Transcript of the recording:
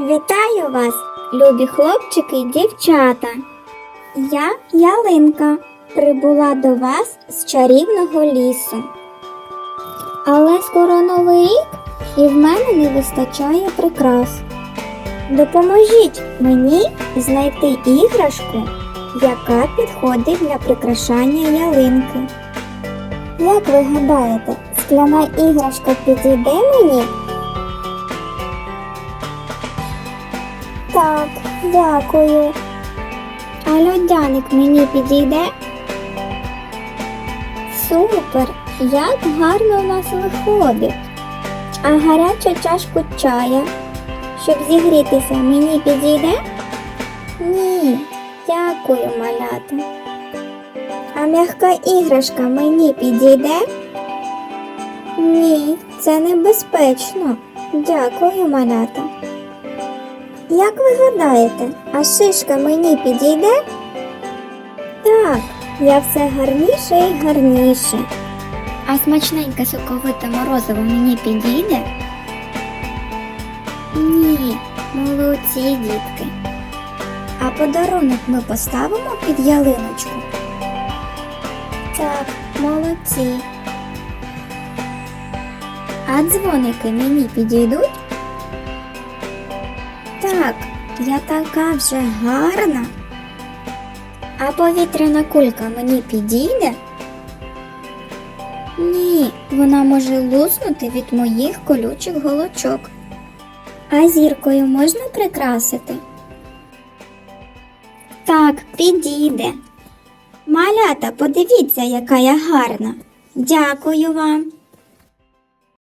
Вітаю вас, любі хлопчики й дівчата. Я Ялинка прибула до вас з чарівного лісу. Але скоро новий рік і в мене не вистачає прикрас. Допоможіть мені знайти іграшку, яка підходить для прикрашання ялинки. Як ви гадаєте, скляна іграшка підійде мені? Так, дякую. А льодяник мені підійде? Супер! Як гарно у нас виходить. А гарячу чашку чая, щоб зігрітися, мені підійде? Ні, дякую, малята. А м'яка іграшка мені підійде? Ні, це небезпечно. Дякую, малята. Як ви гадаєте, а шишка мені підійде? Так, я все гарніше і гарніше. А смачненьке соковите морозиво мені підійде? Ні, молодці дітки. А подарунок ми поставимо під ялиночку. Так, молодці. А дзвоники мені підійдуть? Так, я така вже гарна. А повітряна кулька мені підійде? Ні, вона може луснути від моїх колючих голочок. А зіркою можна прикрасити? Так, підійде. Малята, подивіться, яка я гарна. Дякую вам.